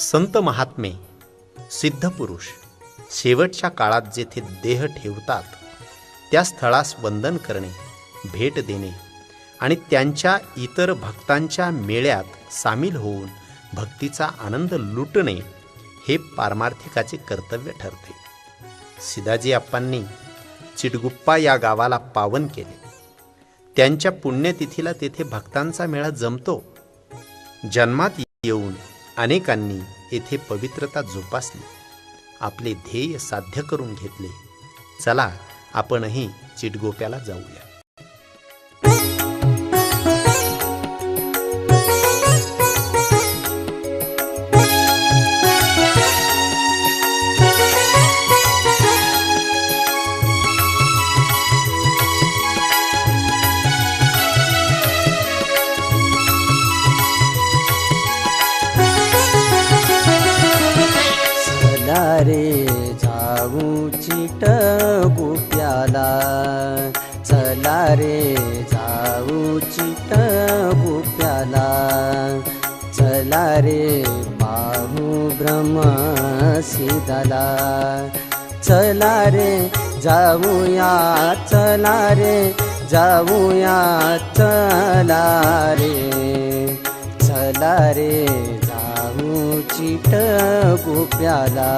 संत महात्मे सिद्धपुरुष शेवटच्या काळात जेथे देह ठेवतात त्या स्थळास वंदन करणे भेट देणे आणि त्यांच्या इतर भक्तांच्या मेळ्यात सामील होऊन भक्तीचा आनंद लुटणे हे पारमार्थिकाचे कर्तव्य ठरते. सिदाजी अप्पांनी चिटगुप्पा या गावाला पावन केले. त्यांच्या पुण्यतिथीला तेथे भक्तांचा मेळा जमतो. जन्मात येऊन अनेकांनी येथे पवित्रता जोपासली. आपले ध्येय साध्य करून घेतले. चला आपणही चिटगोप्याला जाऊया. रे जाऊ चिट गुप्याला. चला रे जाऊ चिट गुप्याला. चला रे पाहू ब्रह्म सीताला चला रे जाऊया चला रे जाऊया चला रे. चला रे चिट गोप्याला.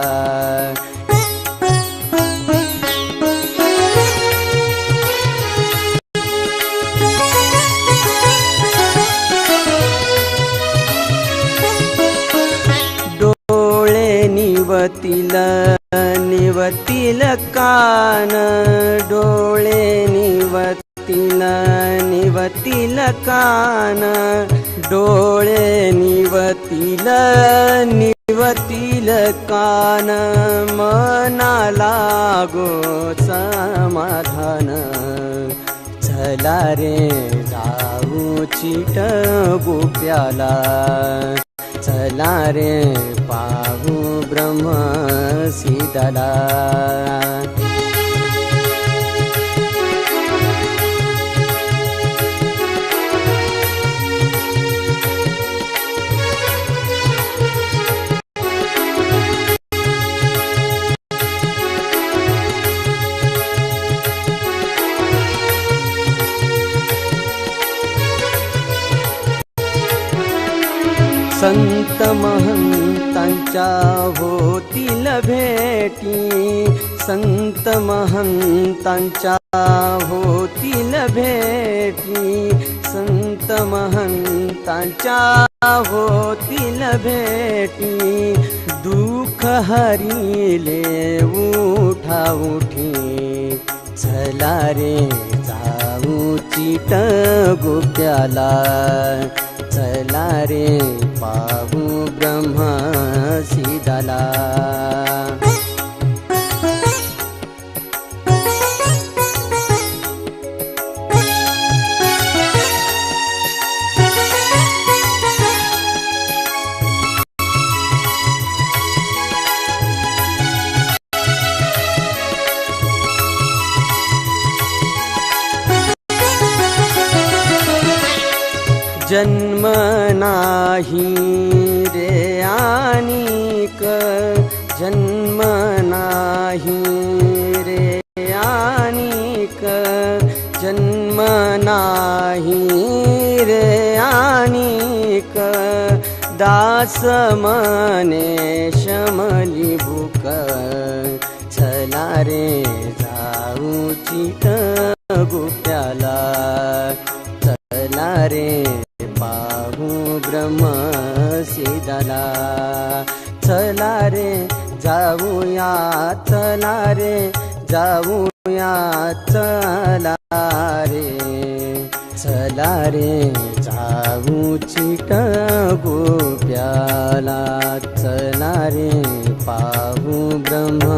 डोळे निवतील निवतील कान. डोळे निवतील निवतील कान. डोळे निवतील निवतील कान मनाला गो समाधान. चला रे जाऊ चिट गोप्याला. चला रे पाहू ब्रह्म सीताला संत महंतांच्या होतील भेटी. संत महंतांच्या होतील भेटी. संत महंतांच्या होतील भेटी. दुःख हरिले उठा उठी. चला रे जाऊ चिट गोप्याला चला रे पाहू ब्रह्म सीताला जन्म नाही रे आणिक जन्म नाही रे आणिक जन्म नाही रे आणिक दास मने शमली भूक चला रे जाऊ चित गुप्याला चला रे पाहू ब्रह्म चला रे जाऊया चला रे जाऊया चला रे. चला रे जाऊ चिट गोप्याला चला रे पाहू ब्रह्म